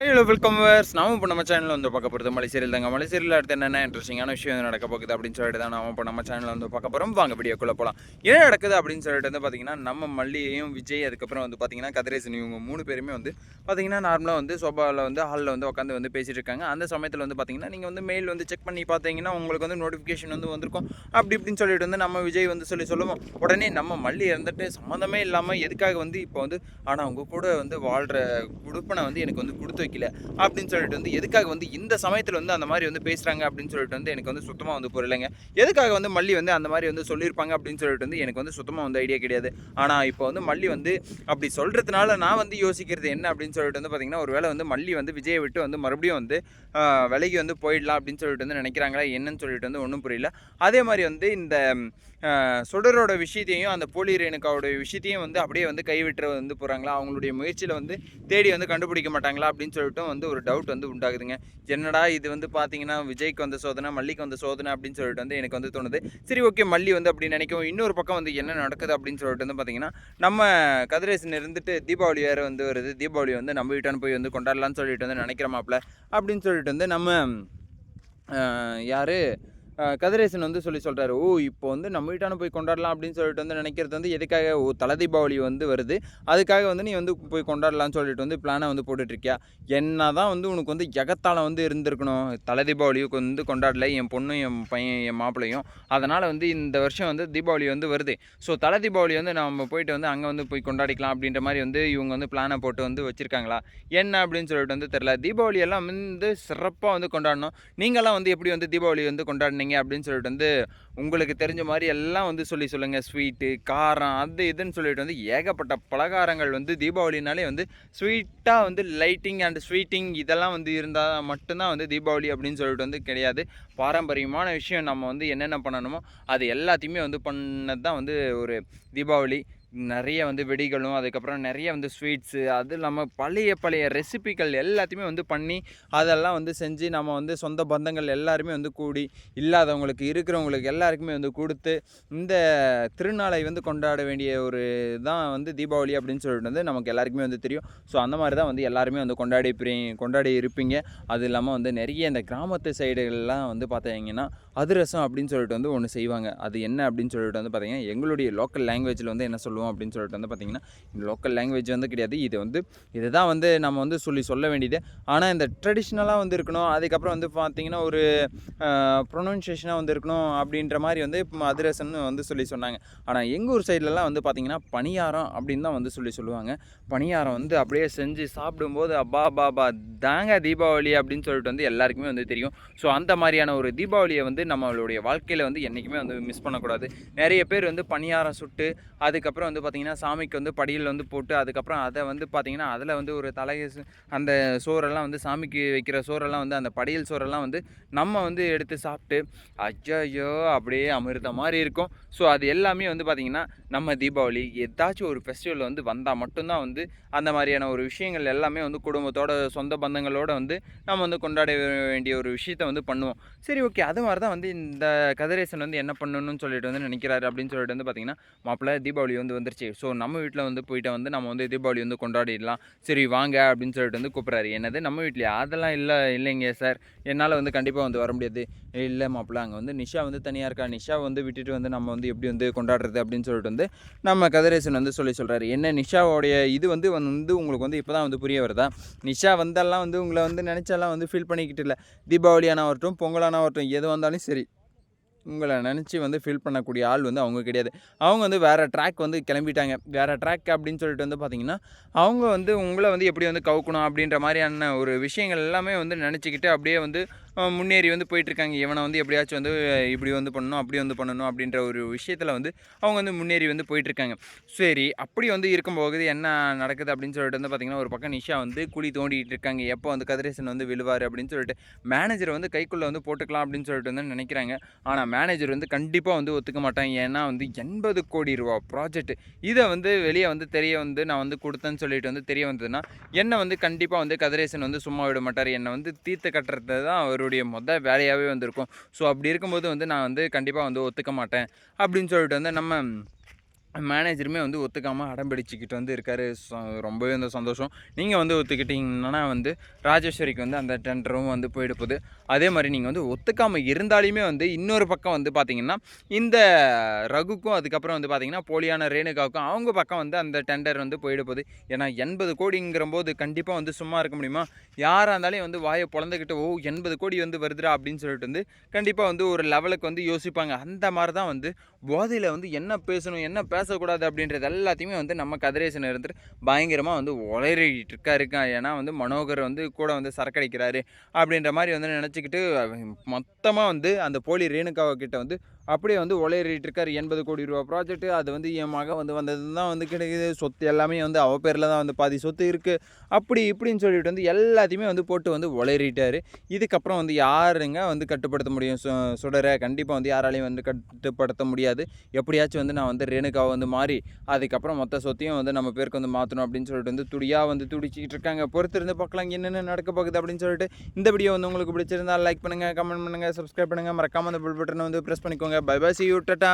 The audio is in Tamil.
ஹலோ வெல்கம் வேர்ஸ் நாம இப்போ நம்ம சேனலில் வந்து பார்க்க போகிறது மலைசீரியல் தாங்க. மலைசீரியல் அடுத்து என்னென்ன இன்ட்ரெஸ்டிங்கான விஷயம் நடக்க போகுது அப்படின்னு சொல்லிட்டு தான் நாம இப்போ நம்ம சேனலில் வந்து பார்க்க போகிறோம் வாங்க வீடியோக்குள்ளே போகலாம் என்ன நடக்குது அப்படின்னு சொல்லிட்டு வந்து பார்த்தீங்கன்னா நம்ம மல்லியையும் விஜய் அதுக்கப்புறம் வந்து பார்த்தீங்கன்னா கதிரேசன் இவங்க மூணு பேருமே வந்து பார்த்தீங்கன்னா நார்மலாக வந்து சோபாவில் வந்து ஹாலில் வந்து உட்காந்து வந்து பேசிட்டு இருக்காங்க. அந்த சமயத்தில் வந்து பார்த்தீங்கன்னா நீங்கள் வந்து மெயில் வந்து செக் பண்ணி பார்த்தீங்கன்னா உங்களுக்கு வந்து நோட்டிஃபிகேஷன் வந்து வந்திருக்கும். அப்படி இப்படின்னு சொல்லிட்டு வந்து நம்ம விஜய் வந்து சொல்லி சொல்லுவோம். உடனே நம்ம மல்லி இருந்துட்டு சம்மந்தமே இல்லாமல் எதுக்காக வந்து இப்போ வந்து ஆனால் அவங்க கூட வந்து வாழ்கிற குடுப்பனை வந்து எனக்கு வந்து கொடுத்து வைக்கல அப்படின்னு சொல்லிட்டு வந்து எதுக்காக வந்து இந்த சமயத்தில் வந்து அந்த மாதிரி வந்து பேசுகிறாங்க அப்படின்னு சொல்லிட்டு வந்து எனக்கு வந்து சுத்தமாக வந்து புரியலைங்க. எதுக்காக வந்து மல்லி வந்து அந்த மாதிரி வந்து சொல்லியிருப்பாங்க அப்படின்னு சொல்லிட்டு வந்து எனக்கு வந்து சுத்தமாக வந்து ஐடியா கிடையாது. ஆனால் இப்போ வந்து மல்லி வந்து அப்படி சொல்கிறதுனால நான் வந்து யோசிக்கிறது என்ன அப்படின்னு சொல்லிட்டு வந்து பார்த்தீங்கன்னா ஒரு வேளை வந்து மல்லி வந்து விஜயை விட்டு வந்து மறுபடியும் வந்து விலகி விலைக்கு வந்து போயிடலாம் அப்படின்னு சொல்லிட்டு வந்து நினைக்கிறாங்களா என்னன்னு சொல்லிட்டு வந்து ஒன்றும் புரியல. அதே மாதிரி வந்து இந்த சுடரோட விஷயத்தையும் அந்த போலி ரேணுகாவோட விஷயத்தையும் வந்து அப்படியே வந்து கைவிட்டுற வந்து போகிறாங்களா அவங்களுடைய முயற்சியில் வந்து தேடி வந்து கண்டுபிடிக்க மாட்டாங்களா? அப்படின்னு சொல்லிட்டும் வந்து ஒரு டவுட் வந்து உண்டாகுதுங்க. என்னடா இது வந்து பார்த்தீங்கன்னா விஜய்க்கு வந்த சோதனை மல்லிக்கு வந்த சோதனை அப்படின்னு சொல்லிட்டு வந்து எனக்கு வந்து தோணுது. சரி ஓகே மல்லி வந்து அப்படி நினைக்கும் இன்னொரு பக்கம் வந்து என்ன நடக்குது அப்படின்னு சொல்லிட்டு வந்து பார்த்தீங்கன்னா நம்ம கதிரேசன் இருந்துட்டு தீபாவளி வேறு வந்து வருது. தீபாவளி வந்து நம்ம வீட்டான போய் வந்து கொண்டாடலாம்னு சொல்லிட்டு வந்து நினைக்கிறோமாப்ல. அப்படின்னு சொல்லிட்டு வந்து நம்ம யார்? கதிரேசன் வந்து சொல்லி சொல்கிறாரு ஓ இப்போ வந்து நம்ம வீட்டான போய் கொண்டாடலாம் அப்படின்னு சொல்லிட்டு வந்து நினைக்கிறது வந்து எதுக்காக ஓ தலை தீபாவளி வந்து வருது. அதுக்காக வந்து நீ வந்து போய் கொண்டாடலாம்னு சொல்லிட்டு வந்து பிளானை வந்து போட்டுட்ருக்கியா? என்ன தான் வந்து உனக்கு வந்து எகத்தாளம் வந்து இருந்திருக்கணும். தலை தீபாவளிக்கு வந்து கொண்டாடல என் பொண்ணும் என் பையன் என் மாப்பிள்ளையும். அதனால் வந்து இந்த வருஷம் வந்து தீபாவளி வந்து வருது. ஸோ தலை தீபாவளி வந்து நம்ம போயிட்டு வந்து அங்கே வந்து போய் கொண்டாடிக்கலாம் அப்படின்ற மாதிரி வந்து இவங்க வந்து பிளானை போட்டு வந்து வச்சுருக்காங்களா? என்ன அப்படின்னு சொல்லிட்டு வந்து தெரில தீபாவளி எல்லாம் வந்து சிறப்பாக வந்து கொண்டாடணும். நீங்களாம் வந்து எப்படி வந்து தீபாவளி வந்து கொண்டாடினீங்க? அப்படின்னு சொல்லிட்டு வந்து உங்களுக்கு தெரிஞ்ச மாதிரி எல்லாம் வந்து சொல்லி சொல்லுங்கள் ஸ்வீட்டு காரம் அது இதுன்னு சொல்லிட்டு வந்து ஏகப்பட்ட பலகாரங்கள் வந்து தீபாவளினாலே வந்து ஸ்வீட்டாக வந்து லைட்டிங் அண்ட் ஸ்வீட்டிங் இதெல்லாம் வந்து இருந்தால் மட்டும்தான் வந்து தீபாவளி அப்படின்னு சொல்லிட்டு வந்து கிடையாது. பாரம்பரியமான விஷயம் நம்ம வந்து என்னென்ன பண்ணணுமோ அது எல்லாத்தையுமே வந்து பண்ணது தான் வந்து ஒரு தீபாவளி. நிறைய வந்து வெடிகளும் அதுக்கப்புறம் நிறைய வந்து ஸ்வீட்ஸு அது இல்லாமல் பழைய பழைய ரெசிபிகள் எல்லாத்தையுமே வந்து பண்ணி அதெல்லாம் வந்து செஞ்சு நம்ம வந்து சொந்த பந்தங்கள் எல்லாருமே வந்து கூடி இல்லாதவங்களுக்கு இருக்கிறவங்களுக்கு எல்லாருக்குமே வந்து கொடுத்து இந்த திருநாளை வந்து கொண்டாட வேண்டிய ஒரு தான் வந்து தீபாவளி அப்படின்னு சொல்லிட்டு வந்து நமக்கு எல்லாருக்குமே வந்து தெரியும். ஸோ அந்த மாதிரி தான் வந்து எல்லாருமே வந்து கொண்டாடி கொண்டாடி இருப்பீங்க. அது இல்லாமல் வந்து நிறைய இந்த கிராமத்து சைடுகள்லாம் வந்து பார்த்தீங்கன்னா அதிரசம் அப்படின்னு சொல்லிட்டு வந்து ஒன்று செய்வாங்க. அது என்ன அப்படின்னு சொல்லிட்டு வந்து பார்த்தீங்கன்னா எங்களுடைய லோக்கல் லாங்குவேஜில் வந்து என்ன சொல்லுவோம் அப்படின்னு சொல்லிட்டு வந்து பார்த்தீங்கன்னா லோக்கல் லாங்குவேஜ் வந்து கிடையாது. இது வந்து இதுதான் வந்து நம்ம வந்து சொல்லி சொல்ல வேண்டியது. ஆனால் இந்த ட்ரெடிஷ்னலாக வந்து இருக்கணும். அதுக்கப்புறம் வந்து பார்த்திங்கன்னா ஒரு ப்ரொனவுன்சியேஷனாக வந்து இருக்கணும் அப்படின்ற மாதிரி வந்து இப்போ அதிரசம்னு வந்து சொல்லி சொன்னாங்க. ஆனால் எங்கள் ஊர் சைட்லலாம் வந்து பார்த்திங்கன்னா பணியாரம் அப்படின்னு தான் வந்து சொல்லி சொல்லுவாங்க. பணியாரம் வந்து அப்படியே செஞ்சு சாப்பிடும்போது அப்பா பாபா தாங்க தீபாவளி அப்படின்னு சொல்லிட்டு வந்து எல்லாருக்குமே வந்து தெரியும். ஸோ அந்த மாதிரியான ஒரு தீபாவளியை வந்து நம்மளுடைய வாழ்க்கையில் வந்து என்றைக்குமே வந்து மிஸ் பண்ணக்கூடாது. நிறைய பேர் வந்து பணியாரம் சுட்டு அதுக்கப்புறம் வந்து பார்த்திங்கன்னா சாமிக்கு வந்து படியில் வந்து போட்டு அதுக்கப்புறம் அதை வந்து பார்த்திங்கன்னா அதில் வந்து ஒரு தலை அந்த சோறெல்லாம் வந்து சாமிக்கு வைக்கிற சோறெல்லாம் வந்து அந்த படியல் சோறெல்லாம் வந்து நம்ம வந்து எடுத்து சாப்பிட்டு ஐயோ அப்படியே அமிர்த மாதிரி இருக்கும். ஸோ அது எல்லாமே வந்து பார்த்திங்கன்னா நம்ம தீபாவளி ஏதாச்சும் ஒரு ஃபெஸ்டிவல் வந்து வந்தால் மட்டும்தான் வந்து அந்த மாதிரியான ஒரு விஷயங்கள் எல்லாமே வந்து குடும்பத்தோட சொந்த பந்தங்களோட வந்து நம்ம வந்து கொண்டாட வேண்டிய ஒரு விஷயத்த வந்து பண்ணுவோம். சரி ஓகே அது மாதிரி தான் வந்து இந்த கதிரேசன் வந்து என்ன பண்ணணும்னு சொல்லிட்டு வந்து நினைக்கிறாரு அப்படின்னு சொல்லிட்டு வந்து பார்த்திங்கன்னா மாப்பிள்ளை தீபாவளி வந்து வந்துருச்சு. ஸோ நம்ம வீட்டில் வந்து போயிட்டு வந்து நம்ம வந்து தீபாவளி வந்து கொண்டாடிடலாம். சரி வாங்க அப்படின்னு சொல்லிட்டு வந்து கூப்பிட்றாரு. என்னது? நம்ம வீட்லையா? அதெல்லாம் இல்லை இல்லைங்க சார். என்னால் வந்து கண்டிப்பாக வந்து வர முடியாது. இல்லை மாப்பிள்ள அங்கே வந்து நிஷா வந்து தனியாக இருக்கா? நிஷா வந்து விட்டுட்டு வந்து நம்ம வந்து எப்படி வந்து கொண்டாடுறது அப்படின்னு சொல்லிட்டு வந்து நம்ம கதிரேசன் வந்து சொல்லி சொல்கிறாரு என்ன நிஷாவோடைய இது வந்து வந்து உங்களுக்கு வந்து இப்போ தான் வந்து புரிய வருதா? நிஷா வந்தெல்லாம் வந்து உங்களை வந்து நினச்சாலாம் வந்து ஃபீல் பண்ணிக்கிட்டு இல்லை. தீபாவளியான வரட்டும் பொங்கலான வரட்டும் எது வந்தாலும் சரி. உங்களை நினச்சி வந்து ஃபீல் பண்ணக்கூடிய ஆள் வந்து அவங்க கிடையாது. அவங்க வந்து வேறு ட்ராக் வந்து கிளம்பிட்டாங்க. வேறு ட்ராக் அப்படின்னு சொல்லிட்டு வந்து பார்த்திங்கன்னா அவங்க வந்து உங்களை வந்து எப்படி வந்து கவுக்கணும் அப்படின்ற மாதிரியான ஒரு விஷயங்கள் எல்லாமே வந்து நினச்சிக்கிட்டு அப்படியே வந்து முன்னேறி வந்து போயிட்டுருக்காங்க. இவனை வந்து எப்படியாச்சும் வந்து இப்படி வந்து பண்ணணும் அப்படி வந்து பண்ணணும் அப்படின்ற ஒரு விஷயத்தில் வந்து அவங்க வந்து முன்னேறி வந்து போயிட்டுருக்காங்க. சரி அப்படி வந்து இருக்கும்போது என்ன நடக்குது அப்படின்னு சொல்லிட்டு வந்து பார்த்தீங்கன்னா ஒரு பக்கம் நிஷா வந்து குழி தோண்டிகிட்டு இருக்காங்க. எப்போ வந்து கதிரேசன் வந்து விழுவார் அப்படின்னு சொல்லிட்டு மேனேஜர் வந்து கைக்குள்ளே வந்து போட்டுக்கலாம் அப்படின்னு சொல்லிட்டு வந்து நினைக்கிறாங்க. ஆனால் மேனேஜர் வந்து கண்டிப்பாக வந்து ஒத்துக்க மாட்டாங்க ஏன்னா வந்து எண்பது கோடி ரூபா ப்ராஜெக்ட் இதை வந்து வெளியே வந்து தெரிய வந்து நான் வந்து கொடுத்தேன்னு சொல்லிட்டு வந்து தெரிய வந்ததுன்னா என்னை வந்து கண்டிப்பாக வந்து கதிரேசன் வந்து சும்மா விட மாட்டார். என்னை வந்து தீர்த்து கட்டுறது தான் அவர் அவருடைய மொதல் வேலையாகவே வந்திருக்கும். ஸோ அப்படி இருக்கும்போது வந்து நான் வந்து கண்டிப்பாக வந்து ஒத்துக்க மாட்டேன். அப்படின்னு சொல்லிட்டு வந்து நம்ம மேனேஜருமே வந்து ஒத்துக்காமல் அடம்பிடிச்சிக்கிட்டு வந்து இருக்கார். ச- ரொம்பவே வந்து சந்தோஷம். நீங்கள் வந்து ஒத்துக்கிட்டிங்கன்னா வந்து ராஜேஸ்வரிக்கு வந்து அந்த டெண்டரும் வந்து போயிட போகுது. அதே மாதிரி நீங்கள் வந்து ஒத்துக்காமல் இருந்தாலுமே வந்து இன்னொரு பக்கம் வந்து பார்த்தீங்கன்னா இந்த ரகுக்கும் அதுக்கப்புறம் வந்து பார்த்திங்கன்னா போலியான ரேணுகாவுக்கும் அவங்க பக்கம் வந்து அந்த டெண்டர் வந்து போயிட போகுது. ஏன்னா எண்பது கோடிங்கிற போது கண்டிப்பாக வந்து சும்மா இருக்க முடியுமா? யாராக இருந்தாலும் வந்து வாயை பொழந்துக்கிட்டு ஓ எண்பது கோடி வந்து வருதுடா அப்படின்னு சொல்லிட்டு வந்து கண்டிப்பாக வந்து ஒரு லெவலுக்கு வந்து யோசிப்பாங்க. அந்த மாதிரி தான் வந்து போதையில் வந்து என்ன பேசணும் என்ன பேசக்கூடாது அப்படின்றது எல்லாத்தையுமே வந்து நம்ம கதிரேசன் இருந்துட்டு பயங்கரமாக வந்து உளறிட்டு இருக்கா இருக்கான் ஏன்னா வந்து மனோகர் வந்து கூட வந்து சரக்கடிக்கிறாரு அப்படின்ற மாதிரி வந்து நினச்சிக்கிட்டு மொத்தமாக வந்து அந்த போலி ரேணுகாவை கிட்ட வந்து அப்படியே வந்து உளறிட்டு இருக்கார் எண்பது கோடி ரூபா ப்ராஜெக்ட் அது வந்து என் மகன் வந்து வந்தது தான் வந்து கிடைக்குது. சொத்து எல்லாமே வந்து அவ பேரில் தான் வந்து பாதி சொத்து இருக்குது அப்படி இப்படின்னு சொல்லிட்டு வந்து எல்லாத்தையுமே வந்து போட்டு வந்து உளறிட்டாரு. இதுக்கப்புறம் வந்து யாருங்க வந்து கட்டுப்படுத்த முடியும்? சு சுடரை கண்டிப்பாக வந்து யாராலையும் வந்து கட்டுப்படுத்த முடியாது. எப்படியாச்சும் வந்து நான் வந்து ரேணுகாவை வந்து மாறி அதுக்கப்புறம் மொத்த சொத்தையும் வந்து நம்ம பேருக்கு வந்து மாற்றணும் அப்படின்னு சொல்லிட்டு வந்து துடியாக வந்து துடிச்சிக்கிட்டு இருக்காங்க. பொறுத்திருந்து பார்க்கலாம் என்னென்ன நடக்க போகுது அப்படின்னு சொல்லிட்டு இந்த வீடியோ வந்து உங்களுக்கு பிடிச்சிருந்தா லைக் பண்ணுங்கள் கமெண்ட் பண்ணுங்கள் சப்ஸ்கிரைப் பண்ணுங்கள் மறக்காம அந்த பில் பட்டனை வந்து ப்ரெஸ் பண்ணிக்கோங்க. Bye bye see you ta-ta